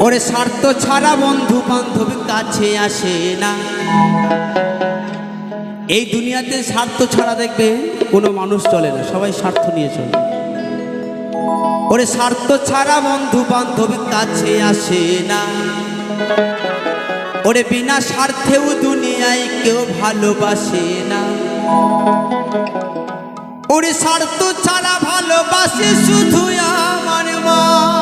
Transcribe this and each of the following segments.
ওরে স্বার্থ ছাড়া বন্ধু বান্ধব কাছে আসে না। এই দুনিয়াতে স্বার্থ ছাড়া দেখবে কোনো মানুষ চলে না, সবাই স্বার্থ নিয়ে চলে। ওরে স্বার্থ ছাড়া বন্ধু বান্ধব কাছে আসে না। ওরে বিনা স্বার্থেও দুনিয়ায় কেউ ভালোবাসে না। ওরে স্বার্থ ছাড়া ভালোবাসে শুধু আমার মা।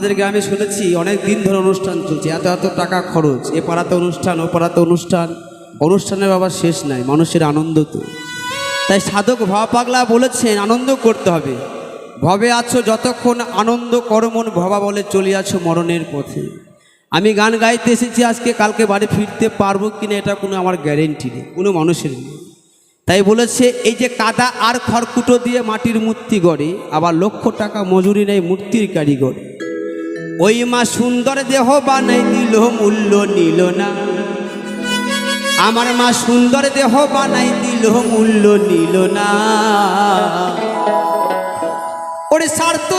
আপনাদেরকে আমি শুনেছি, অনেক দিন ধরে অনুষ্ঠান চলছে। এত এত টাকা খরচ, এ পাড়াতে অনুষ্ঠান, ও পাড়াতে অনুষ্ঠান। অনুষ্ঠানের বাবা শেষ নাই, মানুষের আনন্দ তো। তাই সাধক ভবা পাগলা বলেছেন, আনন্দ করতে হবে। ভবে আছো যতক্ষণ আনন্দ করমন ভবা বলে চলে আছো মরণের পথে। আমি গান গাইতে এসেছি আজকে, কালকে বাড়ি ফিরতে পারব কিনা এটা কোনো আমার গ্যারেন্টি নেই, কোনো মানুষের নেই। তাই বলেছে, এই যে কাদা আর খড়কুটো দিয়ে মাটির মূর্তি গড়ে, আবার লক্ষ টাকা মজুরি নেই মূর্তির কারিগর। ওই মা সুন্দর দেহ বানাই দিল, মূল্য নিল না। আমার মা সুন্দর দেহ বানাই দিল, মূল্য নিল না। ওরে স্বার্থ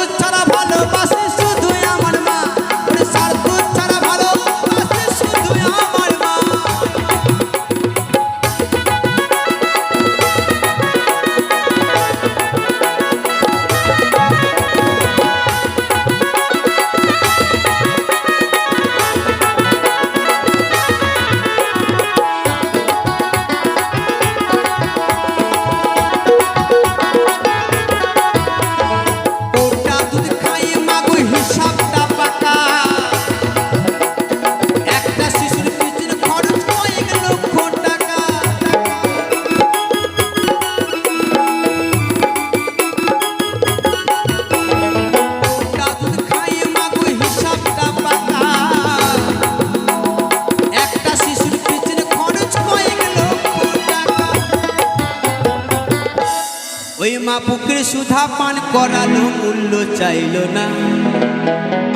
ওই মা বুকের সুধা পান করালো, মূল্য চাইল না।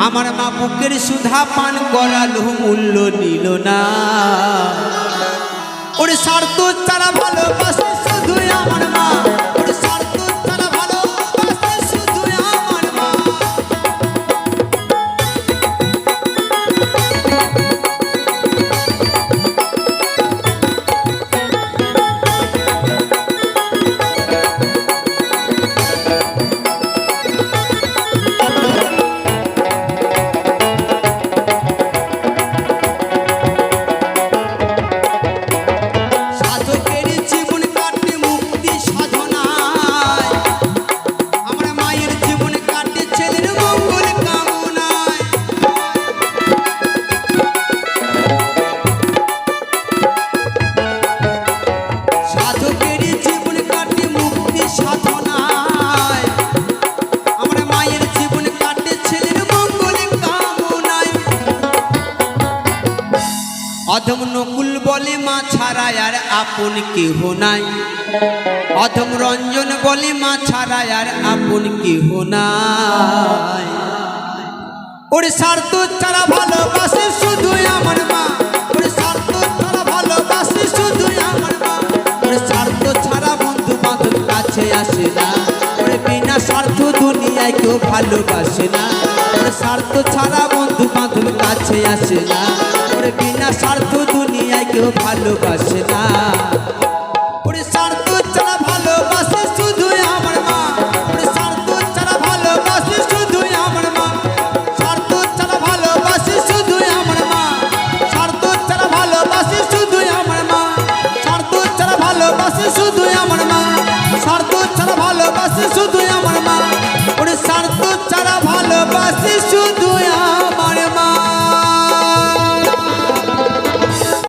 আমার মা বুকের সুধা পান করালো, মূল্য নিল না। ওরে স্বার্থ চারা ভালোবাসে আপন কেহ নাই। অধম রঞ্জন বলে মা ছাড়া আর আপন কেহ নাই। ওরে স্বার্থ ছাড়া ভালোবাসে শুধু আমার মা। ওরে স্বার্থ ছাড়া ভালোবাসে শুধু আমার মা। ওরে স্বার্থ ছাড়া বন্ধু বান্ধব কাছে আসে না। ওরে বিনা স্বার্থ দুনিয়ায় কেউ ভালোবাসে না। ওরে স্বার্থ ছাড়া বন্ধু বান্ধব কাছে আসে না। কেউ ভালোবাসে না।